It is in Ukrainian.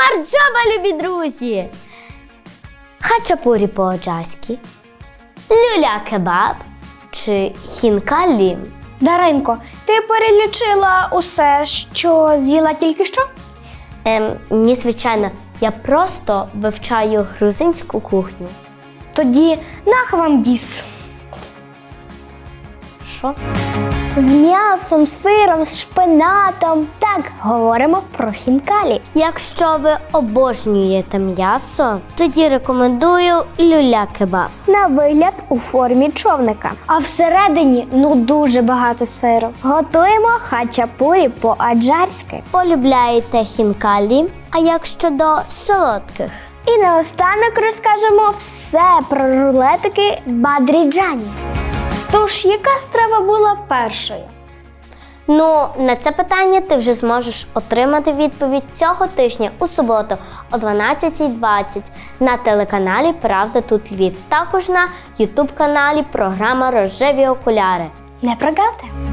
Марджоба, любі друзі! Хачапурі по-аджарськи, люля кебаб чи хінкалі. Даринко, ти перелічила усе, що з'їла тільки що? Ем, ні, звичайно, я просто вивчаю грузинську кухню. Тоді нах вам діс. Що? З м'ясом, сиром, з шпинатом. Так, говоримо про хінкалі. Якщо ви обожнюєте м'ясо, тоді рекомендую люля кебаб. На вигляд у формі човника. А всередині ну дуже багато сиру. Готуємо хачапурі по-аджарськи. Полюбляєте хінкалі, а як щодо солодких? І наостанок розкажемо все про рулетики бадріджані. Тож, яка страва була першою? Ну, на це питання ти вже зможеш отримати відповідь цього тижня у суботу о 12.20 на телеканалі Правда тут Львів. Також на Ютуб каналі програма Рожеві окуляри. Не прогавте!